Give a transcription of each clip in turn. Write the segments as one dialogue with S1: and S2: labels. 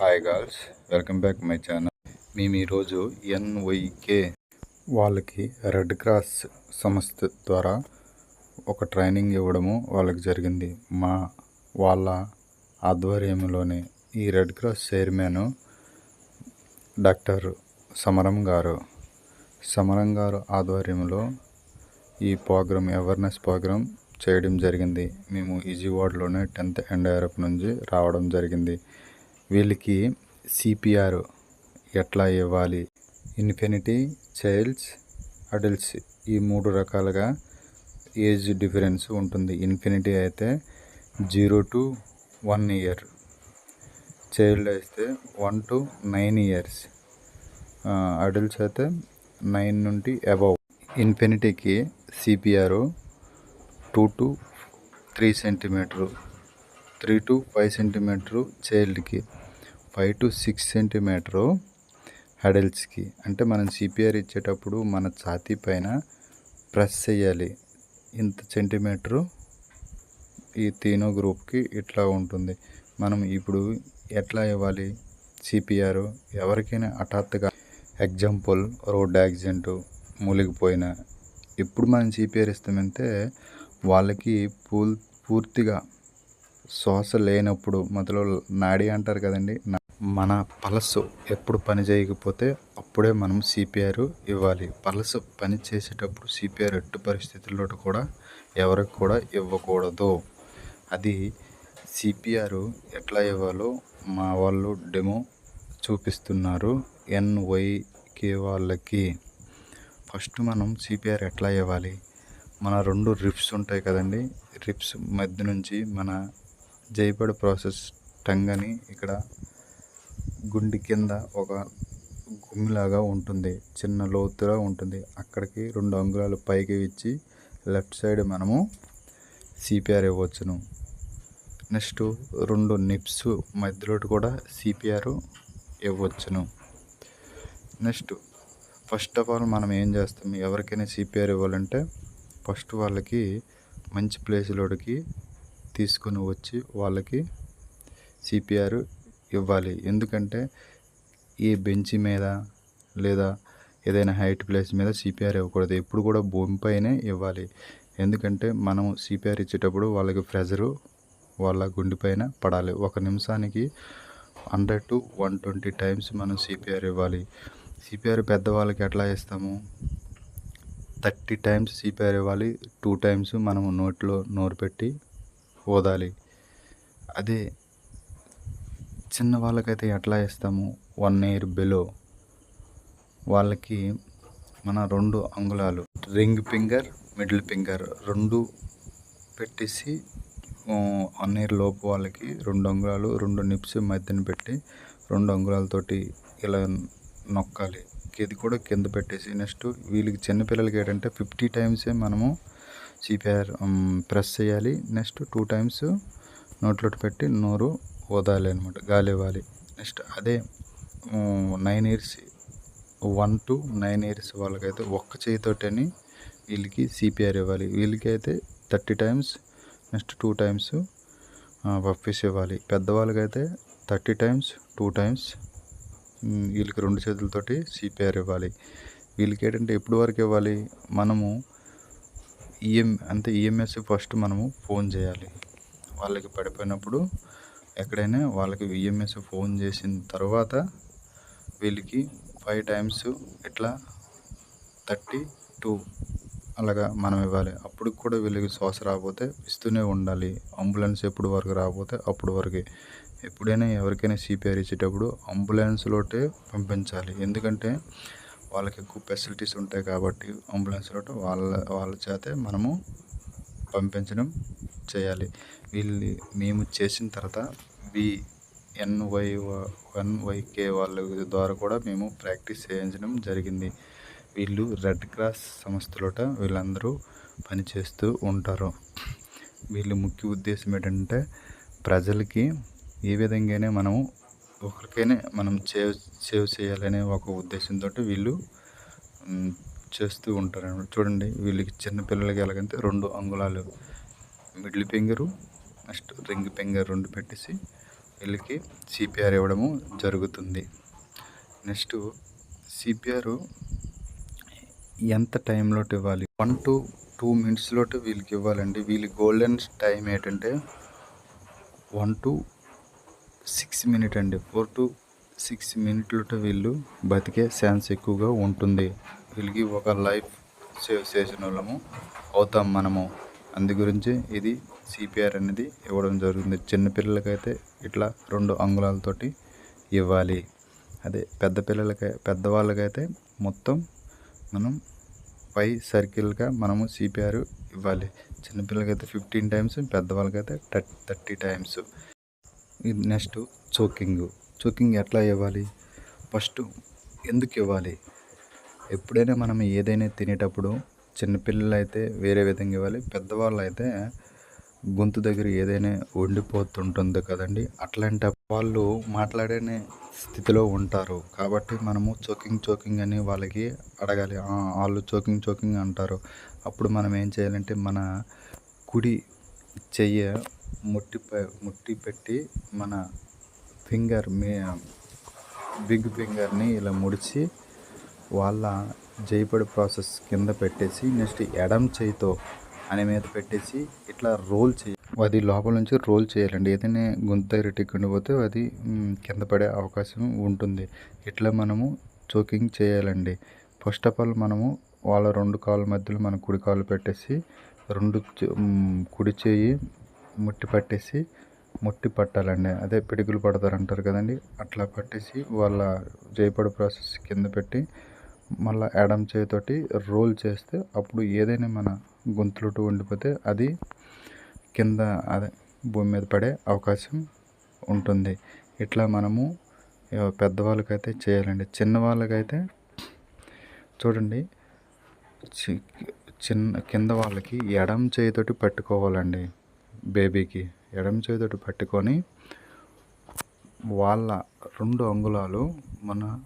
S1: Hi girls welcome back my channel మేము ఈరోజు NYK వాళ్ళకి రెడ్ క్రాస్ సంస్థ ద్వారా ఒక ట్రైనింగ్ ఇవ్వడము వాళ్ళకి జరిగింది. మా వాళ్ళ ఆధ్వర్యంలోనే ఈ రెడ్ క్రాస్ చైర్మన్ డాక్టర్ సమరం గారు సమరం గారు ఆధ్వర్యంలో ఈ ప్రోగ్రామ్ అవేర్నెస్ ప్రోగ్రామ్ చేయడం జరిగింది. మేము ఈజీవాడ్లోనే టెన్త్ ఎన్డీఆర్ఎఫ్ నుంచి రావడం జరిగింది. వీళ్ళకి సిపిఆర్ ఎట్లా ఇవ్వాలి? ఇన్ఫినిటీ చైల్డ్స్ అడల్ట్స్ ఈ మూడు రకాలుగా ఏజ్ డిఫరెన్స్ ఉంటుంది. ఇన్ఫినిటీ అయితే zero to one year. Child అయితే one to nine years. Adults అయితే నైన్ నుండి above. ఇన్ఫినిటీకి CPR two to three centimetre three to five centimetre చైల్డ్కి five to six centimetre హెడల్స్కి. అంటే మనం సిపిఆర్ ఇచ్చేటప్పుడు మన ఛాతీ పైన ప్రెస్ చేయాలి. ఇంత సెంటీమీటరు ఈ తీనో గ్రూప్కి ఇట్లా ఉంటుంది. మనం ఇప్పుడు ఎట్లా ఇవ్వాలి సిపిఆర్? ఎవరికైనా హఠాత్తుగా ఎగ్జాంపుల్ రోడ్ యాక్సిడెంట్ మూలిగిపోయిన ఇప్పుడు మనం సిపిఆర్ ఇస్తామంటే వాళ్ళకి పూల్ పూర్తిగా శ్వాస లేనప్పుడు మొదలు నాడి అంటారు కదండి నా- మన పలసు ఎప్పుడు పని చేయకపోతే అప్పుడే మనం సిపిఆర్ ఇవ్వాలి. పలసు పని చేసేటప్పుడు సిపిఆర్ ఎట్టు పరిస్థితుల్లో కూడా ఎవరికి కూడా ఇవ్వకూడదు. అది సిపిఆర్ ఎట్లా ఇవ్వాలో మా వాళ్ళు డెమో చూపిస్తున్నారు ఎన్వైకే వాళ్ళకి. ఫస్ట్ మనం సిపిఆర్ ఎట్లా ఇవ్వాలి? మన రెండు రిప్స్ ఉంటాయి కదండి. రిప్స్ మధ్య నుంచి మన జైపడ్ ప్రాసెస్ టంగ్ అని ఇక్కడ గుండి కింద ఒక గుమ్మిలాగా ఉంటుంది. చిన్న లోతుగా ఉంటుంది. అక్కడికి రెండు అంగుళాలు పైకి ఇచ్చి లెఫ్ట్ సైడ్ మనము సిపిఆర్ ఇవ్వచ్చును. నెక్స్ట్ రెండు నిప్స్ మధ్యలో కూడా సిపిఆర్ ఇవ్వచ్చును. నెక్స్ట్ ఫస్ట్ ఆఫ్ ఆల్ మనం ఏం చేస్తాం? ఎవరికైనా సిపిఆర్ ఇవ్వాలంటే ఫస్ట్ వాళ్ళకి మంచి ప్లేస్లోకి తీసుకొని వచ్చి వాళ్ళకి సిపిఆర్ ఇవ్వాలి. ఎందుకంటే ఈ బెంచ్ మీద లేదా ఏదైనా హైట్ ప్లేస్ మీద సిపిఆర్ ఇవ్వకూడదు. ఎప్పుడు కూడా భూమిపైనే ఇవ్వాలి. ఎందుకంటే మనం సిపిఆర్ ఇచ్చేటప్పుడు వాళ్ళకి ప్రెజరు వాళ్ళ గుండెపైన పడాలి. ఒక నిమిషానికి hundred to one twenty times మనం సిపిఆర్ ఇవ్వాలి. సిపిఆర్ పెద్దవాళ్ళకి ఎట్లా ఇస్తాము? థర్టీ టైమ్స్ సిపిఆర్ ఇవ్వాలి. టూ టైమ్స్ మనము నోట్లో నోరు పెట్టి ఓదాలి. అదే చిన్న వాళ్ళకైతే ఎట్లా ఇస్తాము? వన్ ఇయర్ బిలో వాళ్ళకి మన రెండు అంగుళాలు. రింగ్ ఫింగర్ మిడిల్ ఫింగర్ రెండు పెట్టేసి వన్ ఇయర్ లోపు వాళ్ళకి రెండు అంగుళాలు రెండు నిప్స్ మధ్యన పెట్టి రెండు అంగుళాలతోటి ఇలా నొక్కాలి. ఇది కూడా కింద పెట్టేసి నెక్స్ట్ వీళ్ళకి చిన్నపిల్లలకి ఏంటంటే ఫిఫ్టీ టైమ్సే మనము సిపిఆర్ ప్రెస్ చేయాలి. నెక్స్ట్ టూ టైమ్స్ నోట్లో పెట్టి నోరు వదాలి అనమాట గాలి ఇవ్వాలి. నెక్స్ట్ అదే nine years one to nine years వాళ్ళకైతే ఒక్క చేయితోటని వీళ్ళకి సిపిఆర్ ఇవ్వాలి. వీళ్ళకి అయితే thirty times next two times puffs ఇవ్వాలి. పెద్దవాళ్ళకైతే థర్టీ టైమ్స్ టూ టైమ్స్ వీళ్ళకి రెండు చేతులతోటి సిపిఆర్ ఇవ్వాలి. వీళ్ళకి ఏంటంటే ఎప్పుడు వరకు ఇవ్వాలి? మనము ఈఎం అంటే ఈఎంఎస్ ఫస్ట్ మనము ఫోన్ చేయాలి. వాళ్ళకి పడిపోయినప్పుడు ఎక్కడైనా వాళ్ళకి విఎంఎస్ ఫోన్ చేసిన తర్వాత వీళ్ళకి ఫైవ్ టైమ్స్ ఇట్లా థర్టీ టూ అలాగా మనం ఇవ్వాలి. అప్పుడు కూడా వీళ్ళకి శ్వాస రాకపోతే ఇస్తూనే ఉండాలి. అంబులెన్స్ ఎప్పుడు వరకు రాకపోతే అప్పుడు వరకే. ఎప్పుడైనా ఎవరికైనా సిపిఆర్ ఇచ్చేటప్పుడు అంబులెన్స్లోటే పంపించాలి. ఎందుకంటే వాళ్ళకి ఎక్కువ ఫెసిలిటీస్ ఉంటాయి కాబట్టి అంబులెన్స్లో వాళ్ళ వాళ్ళ చేతే మనము పంపించడం చేయాలి. వీళ్ళు మేము చేసిన తర్వాత వి ఎన్వై ఎన్వైకే వాళ్ళ ద్వారా కూడా మేము ప్రాక్టీస్ చేయించడం జరిగింది. వీళ్ళు రెడ్ క్రాస్ సంస్థలోట వీళ్ళందరూ పనిచేస్తూ ఉంటారు. వీళ్ళు ముఖ్య ఉద్దేశం ఏంటంటే ప్రజలకి ఏ విధంగానే మనము ఒకరికైనా మనం సేవ్ సేవ్ చేయాలనే ఒక ఉద్దేశంతో వీళ్ళు చేస్తూ ఉంటారు. చూడండి వీళ్ళకి చిన్న పిల్లలకి ఎలాగంటే రెండు అంగుళాలు. Middle finger next ring finger రెండు పెట్టేసి వీళ్ళకి సిపిఆర్ ఇవ్వడము జరుగుతుంది. నెక్స్ట్ సిపిఆర్ ఎంత టైంలో ఇవ్వాలి? వన్ టు టూ మినిట్స్లో వీళ్ళకి ఇవ్వాలండి. వీళ్ళ గోల్డెన్ టైం ఏంటంటే వన్ టు సిక్స్ మినిట్ అండి. ఫోర్ టు సిక్స్ మినిట్లతో వీళ్ళు బతికే ఛాన్స్ ఎక్కువగా ఉంటుంది. వీళ్ళకి ఒక లైఫ్ సేవ్ చేసిన వాళ్ళము అవుతాం మనము. అందు గురించి ఇది సిపిఆర్ అనేది ఇవ్వడం జరుగుతుంది. చిన్నపిల్లలకైతే ఇట్లా రెండు అంగుళాలతోటి ఇవ్వాలి. అదే పెద్ద పిల్లలకై పెద్దవాళ్ళకైతే మొత్తం మనం ఫైవ్ సర్కిల్గా మనము సిపిఆర్ ఇవ్వాలి. చిన్నపిల్లలకైతే ఫిఫ్టీన్ టైమ్స్ పెద్దవాళ్ళకైతే థర్టీ టైమ్స్ ఇది నెక్స్ట్ చోకింగ్. చోకింగ్ ఎట్లా ఇవ్వాలి? ఫస్ట్ ఎందుకు ఇవ్వాలి? ఎప్పుడైనా మనం ఏదైనా తినేటప్పుడు చిన్నపిల్లలు అయితే వేరే విధంగా ఇవ్వాలి. పెద్దవాళ్ళు అయితే గొంతు దగ్గర ఏదైనా ఉండిపోతుంటుంది కదండి. అట్లాంటి వాళ్ళు మాట్లాడే స్థితిలో ఉంటారు. కాబట్టి మనము చోకింగ్ చోకింగ్ అని వాళ్ళకి అడగాలి. వాళ్ళు చోకింగ్ చోకింగ్ అంటారు. అప్పుడు మనం ఏం చేయాలంటే మన కుడి చెయ్యి ముట్టి ముట్టి పెట్టి మన ఫింగర్ మీ బిగ్ ఫింగర్ని ఇలా ముడిచి వాళ్ళ జైపడి ప్రాసెస్ కింద పెట్టేసి నెక్స్ట్ ఎడం చేయితో అని మీద పెట్టేసి ఇట్లా రోల్ చేయ అది లోపల నుంచి రోల్ చేయాలండి. ఏదైనా గుంత దగ్గర టిక్కుండిపోతే అది కింద పడే అవకాశం ఉంటుంది. ఇట్లా మనము చోకింగ్ చేయాలండి. ఫస్ట్ ఆఫ్ ఆల్ మనము వాళ్ళ రెండు కాళ్ళ మధ్యలో మన కుడి కాళ్ళు పెట్టేసి రెండు కుడి చేయి ముట్టి పట్టేసి ముట్టి పట్టాలండి. అదే పిడుగులు పడతారు అంటారు కదండి. అట్లా పట్టేసి వాళ్ళ జయపడు ప్రాసెస్ కింద పెట్టి మళ్ళీ ఎడం చేతితోటి రోల్ చేస్తే అప్పుడు ఏదైనా మన గొంతులోటు ఉండిపోతే అది కింద అదే భూమి మీద పడే అవకాశం ఉంటుంది. ఇట్లా మనము పెద్దవాళ్ళకైతే చేయాలండి. చిన్నవాళ్ళకైతే చూడండి చి- చిన్న కింద వాళ్ళకి ఎడం చేతితోటి పట్టుకోవాలండి. బేబీకి ఎడం చేతితోటి పట్టుకొని వాళ్ళ రెండు అంగుళాలు మన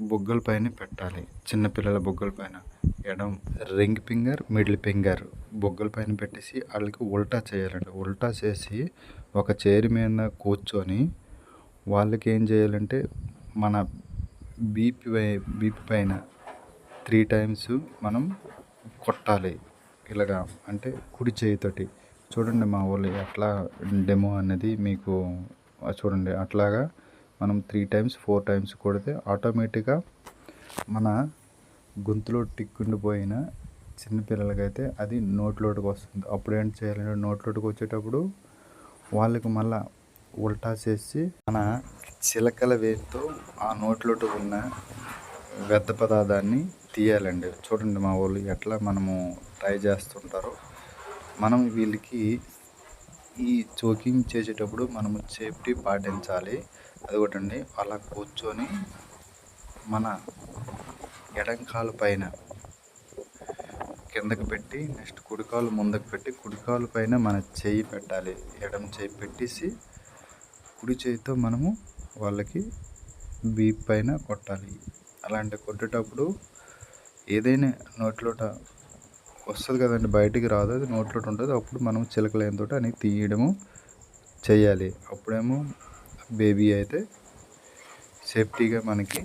S1: బుగ్గల పైన పెట్టాలి. చిన్నపిల్లల బుగ్గల పైన. ఎడం రింగ్ ఫింగర్ మిడిల్ ఫింగర్ బొగ్గల పైన పెట్టేసి వాళ్ళకి ఉల్టా చేయాలండి ఉల్టా చేసి ఒక చైర్ మీద కూర్చొని వాళ్ళకి ఏం చేయాలంటే మన బీపీ బీపీ పైన త్రీ టైమ్స్ మనం కొట్టాలి. ఇలాగా అంటే కుడి చేయితోటి చూడండి మా వాళ్ళు ఎట్లా డెమో అనేది మీకు చూడండి అట్లాగా మనం త్రీ టైమ్స్ ఫోర్ టైమ్స్ కొడితే ఆటోమేటిక్గా మన గొంతులో టిక్కుండిపోయిన చిన్నపిల్లలకైతే అది నోట్లోకి వస్తుంది. అప్పుడు ఏం చేయాలంటే నోట్లోటికి వచ్చేటప్పుడు వాళ్ళకి మళ్ళా ఉల్టా చేసి మన చిలకల వేలితో ఆ నోట్లోటు ఉన్న వ్యర్థ పదార్థాన్ని తీయాలండి. చూడండి మా వాళ్ళు ఎట్లా మనము ట్రై చేస్తుంటారో. మనం వీళ్ళకి ఈ చోకింగ్ చేసేటప్పుడు మనము సేఫ్టీ పాటించాలి. అది ఒకటండి అలా కూర్చొని మన ఎడంకాలు పైన కిందకి పెట్టి నెక్స్ట్ కుడికాలు ముందుకు పెట్టి కుడికాలు పైన మన చెయ్యి పెట్టాలి. ఎడం చేయి పెట్టేసి కుడి చేయితో మనము వాళ్ళకి బీప్ పైన కొట్టాలి. అలాంటి కొట్టేటప్పుడు ఏదైనా నోట్లోట వస్తుంది కదండి బయటికి రాదు. అది నోట్లోట ఉంటుంది. అప్పుడు మనం చిలకలేనితో అని తీయడము చేయాలి. అప్పుడేమో బేబీ అయితే సేఫ్టీగా మనకి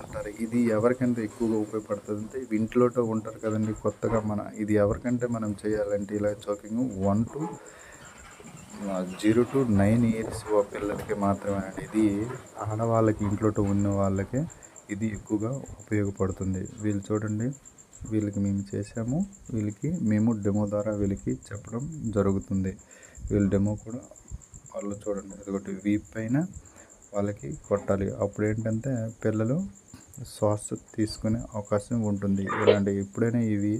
S1: ఉంటారు. ఇది ఎవరికంటే ఎక్కువగా ఉపయోగపడుతుంది అంటే ఇవి ఇంట్లోతో ఉంటారు కదండి కొత్తగా మన ఇది ఎవరికంటే మనం చేయాలంటే ఇలా choking one to zero to nine years పిల్లలకి మాత్రమే అండి. ఇది ఆడవాళ్ళకి ఇంట్లోతో ఉన్న వాళ్ళకే ఇది ఎక్కువగా ఉపయోగపడుతుంది. వీళ్ళు చూడండి వీళ్ళకి మేము చేసాము వీళ్ళకి మేము డెమో ద్వారా వీళ్ళకి చెప్పడం జరుగుతుంది. వీళ్ళు డెమో కూడా వాళ్ళు చూడండి. అదొకటి వీప్ పైన వాళ్ళకి కొట్టాలి. అప్పుడు ఏంటంటే పిల్లలు శ్వాస తీసుకునే అవకాశం ఉంటుంది. ఇలాంటి ఎప్పుడైనా ఇవి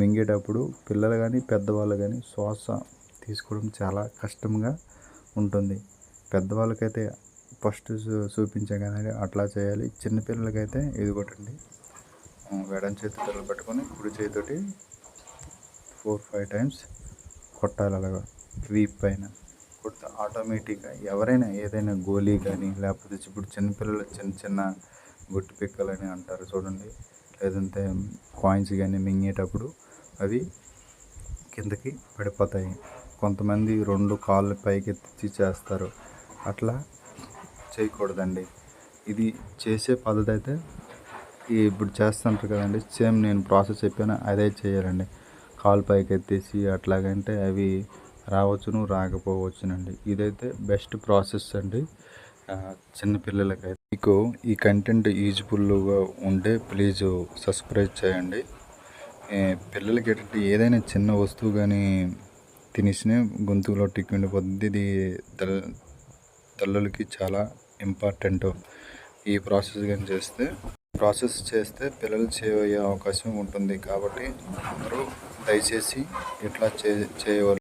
S1: మింగేటప్పుడు పిల్లలు కానీ పెద్దవాళ్ళు కానీ శ్వాస తీసుకోవడం చాలా కష్టంగా ఉంటుంది. పెద్దవాళ్ళకైతే ఫస్ట్ చూపించే కానీ అట్లా చేయాలి. చిన్నపిల్లలకైతే ఇది కొట్టండి ఎడం చేతి పిల్లలు పెట్టుకొని కుడి చేతితోటి ఫోర్ ఫైవ్ టైమ్స్ కొట్టాలి. అలాగా వీప్ పైన. కొడితే ఆటోమేటిక్గా ఎవరైనా ఏదైనా గోలీ కానీ లేకపోతే ఇప్పుడు చిన్నపిల్లలు చిన్న చిన్న గుట్టు పిక్కలని అంటారు చూడండి. లేదంటే కాయిన్స్ కానీ మింగేటప్పుడు అవి కిందకి పడిపోతాయి. కొంతమంది రెండు కాళ్ళు పైకెత్తి చేస్తారు. అట్లా చేయకూడదండి. ఇది చేసే పద్ధతి అయితే ఇప్పుడు చేస్తుంటారు కదండి. సేమ్ నేను ప్రాసెస్ చెప్పాను అదే చేయాలండి. కాలు పైకి ఎత్తేసి అట్లాగంటే అవి రావచ్చును రాకపోవచ్చునండి. ఇదైతే బెస్ట్ ప్రాసెస్ అండి. చిన్నపిల్లలకైతే మీకు ఈ కంటెంట్ యూజ్ఫుల్గా ఉంటే ప్లీజ్ సబ్స్క్రైబ్ చేయండి. పిల్లలకి ఏంటంటే ఏదైనా చిన్న వస్తువు కానీ తినేసిన గొంతులో టిక్ ఉండిపోతుంది. ఇది తల్ తల్లులకి చాలా ఇంపార్టెంట్. ఈ ప్రాసెస్ కానీ చేస్తే ప్రాసెస్ చేస్తే పిల్లలు చేయే అవకాశం ఉంటుంది. కాబట్టి అందరూ దయచేసి ఇట్లా చే చేయవలసి